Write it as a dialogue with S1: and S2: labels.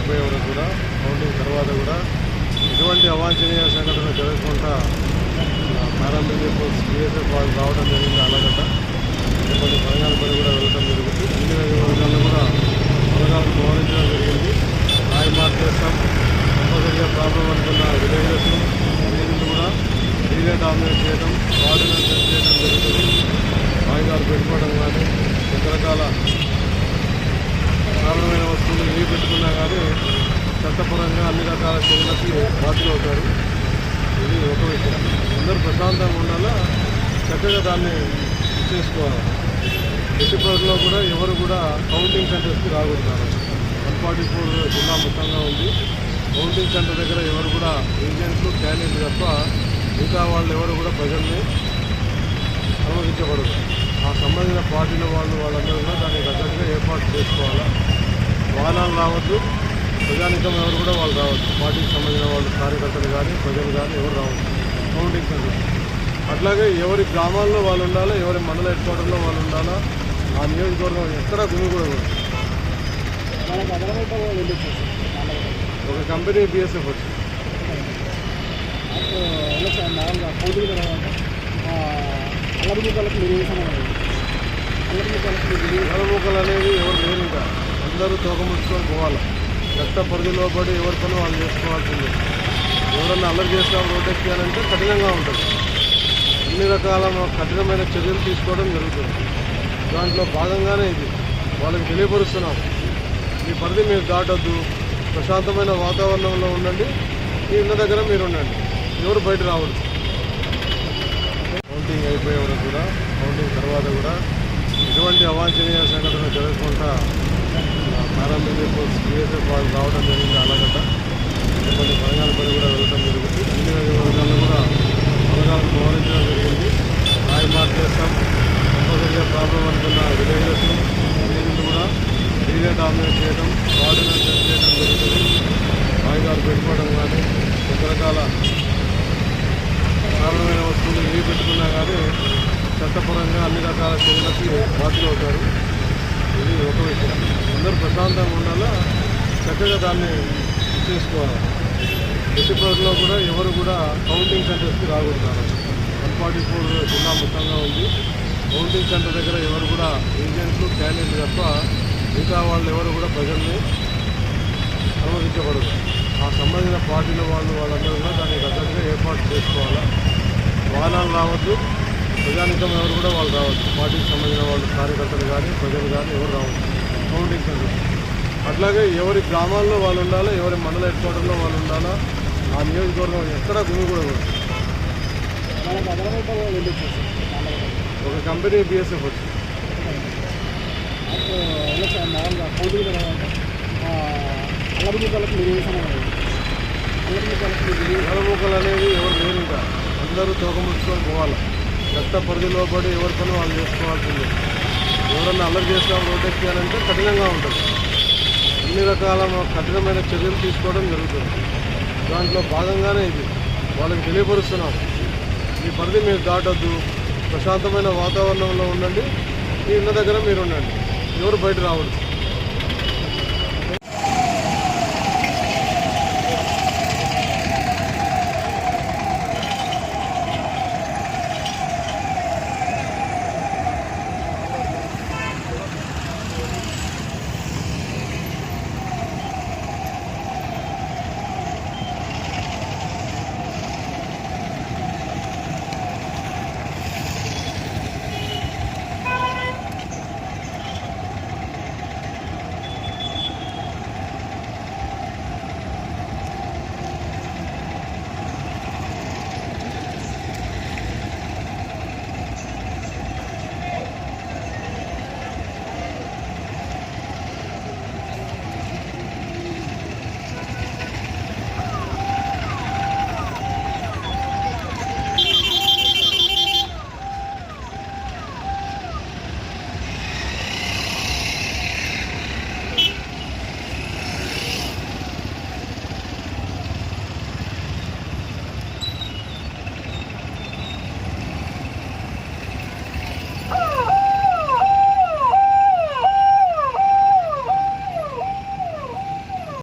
S1: అయిపోయే వరకు కూడా కౌంటింగ్ తర్వాత కూడా ఎటువంటి అవాంఛనీయ సంఘటన జరగకుండా పారామిలిటరీ బీఎస్ఎఫ్ వాళ్ళు రావడం జరిగింది అలాగట కొన్ని పథకాల పని కూడా వెళ్ళడం జరుగుతుంది. అన్ని వర్గాల్లో కూడా పథకాలను గౌరవించడం జరిగింది. రాయి మార్చేస్తాం కంపల్సరిగా ప్రాబ్లం అనుకున్న విలేజెస్ వీళ్ళు కూడా రీలే డామినేట్ చేయడం కోఆర్డినేట్ చేయడం జరుగుతుంది. వాయిదాలు పెట్టుకోవడం కానీ రకరకాల కారణమైన వస్తువులు ఏ పెట్టుకున్నా కానీ చట్టపరంగా అన్ని రకాల చర్యలకి బాధ్యులు అవుతారు. ఇది ఒక విషయం. అందరూ ప్రశాంతంగా ఉండాలా? చక్కగా దాన్ని చేసుకోవాలి? ఎట్టి ప్రజల్లో కూడా ఎవరు కూడా కౌంటింగ్ సెంటర్స్కి రాకూడదు వన్ ఫార్టీ ఫోర్ జిల్లా మొత్తంగా ఉంది. కౌంటింగ్ సెంటర్ దగ్గర ఎవరు కూడా ఏజెంట్లు క్యాండిడేట్లు తప్ప మిగతా వాళ్ళు ఎవరు కూడా ప్రజల్ని అనుమతించకూడదు. ఆ సంబంధించిన పార్టీల వాళ్ళు వాళ్ళందరూ కూడా దానికి దగ్గరగా ఏర్పాటు చేసుకోవాలా? వాహనాలు రావద్దు. ప్రజానికం ఎవరు కూడా వాళ్ళు రావద్దు. పార్టీకి సంబంధించిన వాళ్ళు కార్యకర్తలు కానీ ప్రజలు కానీ ఎవరు రావద్దు. కౌంటింగ్ అట్లాగే ఎవరి గ్రామాల్లో వాళ్ళు ఉండాలా ఎవరి మండల హెడ్ క్వార్టర్లో వాళ్ళు ఉండాలా ఆ నియోజకవర్గం ఎక్కడా
S2: వెళ్ళి
S1: ఒక కంపెనీ బిఎస్ఎఫ్ వచ్చి. నలముక్కలు అనేది ఎవరు లేరు ఇంకా అందరూ తోకముచ్చుకొని పోవాలి? చట్ట పరిధిలో పడి ఎవరి పని వాళ్ళు చేసుకోవాల్సిందే. ఎవరన్నా అల్లరి చేసినా రోడ్డు కఠినంగా ఉంటుంది. అన్ని రకాల కఠినమైన చర్యలు తీసుకోవడం జరుగుతుంది. దాంట్లో భాగంగానే ఇది. వాళ్ళకి తెలియపరుస్తున్నాం. మీ పరిధి మీరు దాటొద్దు. ప్రశాంతమైన వాతావరణంలో ఉండండి. మీ ఇళ్ళ దగ్గర మీరు ఉండండి. ఎవరు బయట రావద్దు. కౌంటింగ్ అయిపోయే వరకు కూడా కౌంటింగ్ తర్వాత కూడా ఎటువంటి అవాంఛనీయ సంఘటన జరగకుండా పారామిలిటరీ ఫోర్స్ బీఎస్ఎఫ్ వాళ్ళు రావడం జరిగింది అలాగట కొన్ని పథకాల పని కూడా వెళ్ళడం జరుగుతుంది అన్ని వర్గాల్లో కూడా పథకాలను గౌరవించడం జరిగింది రాయి మార్చేస్తాం కంపల్సరిగా ప్రాబ్లం అనుకున్న విలేజెస్ వీళ్ళు కూడా రీలే డామినేట్ చేయడం వార్డులను చేయడం జరుగుతుంది వాయిదాలు పెట్టుకోవడం కానీ రకరకాల కారణమైన వస్తువులు ఏవి పెట్టుకున్నా కానీ చట్టపరంగా అన్ని రకాల చర్యలకి బాధ్యులు అవుతారు ఇది ఒక విషయం. అందరూ ప్రశాంతంగా ఉండాలా? చక్కగా దాన్ని చేసుకోవాలి. ఎట్టి కూడా ఎవరు కూడా కౌంటింగ్ సెంటర్స్కి రాకూడదు వన్ ఫార్టీ ఫోర్ జిల్లా మొత్తంగా ఉంది. కౌంటింగ్ సెంటర్ దగ్గర ఎవరు కూడా ఏజెంట్లు క్యాండిడేట్లు తప్ప మిగతా వాళ్ళు ఎవరు కూడా ప్రజల్ని అనుమతించబడదు ఆ సంబంధించిన పార్టీల వాళ్ళు వాళ్ళందరూ కూడా దానికి తగ్గట్టుగా ఏర్పాటు చేసుకోవాలా? వాహనాలు రావద్దు. ప్రజానికం ఎవరు కూడా వాళ్ళు రావచ్చు పార్టీకి సంబంధించిన వాళ్ళు కార్యకర్తలు కానీ ప్రజలు కానీ ఎవరు రావచ్చు కౌంటింగ్ సెంటర్ అట్లాగే ఎవరి గ్రామాల్లో వాళ్ళు ఉండాలా ఎవరి మండల హెడ్ క్వార్టర్లో వాళ్ళు ఉండాలా ఆ నియోజకవర్గం ఎక్కడా గుమికూడదు
S2: మనకు
S1: ఒక కంపెనీ బిఎస్ఎఫ్ వచ్చి
S2: ఎలక్షన్
S1: అనేది ఎవరు లేరు ఇంకా. అందరూ తోకముచ్చుకొని పోవాలి. చట్ట పరిధిలో పడి ఎవరి పని వాళ్ళు చేసుకోవాల్సిందే. ఎవరన్నా అల్లరి చేసినా రోడ్డు చేయాలంటే కఠినంగా ఉంటుంది. అన్ని రకాల కఠినమైన చర్యలు తీసుకోవడం జరుగుతుంది. దాంట్లో భాగంగానే ఇది. వాళ్ళకి తెలియపరుస్తున్నాం. మీ పరిధి మీరు దాటొద్దు. ప్రశాంతమైన వాతావరణంలో ఉండండి. మీ ఇళ్ళ దగ్గర మీరు ఉండండి ఎవరు బయట రావద్దు.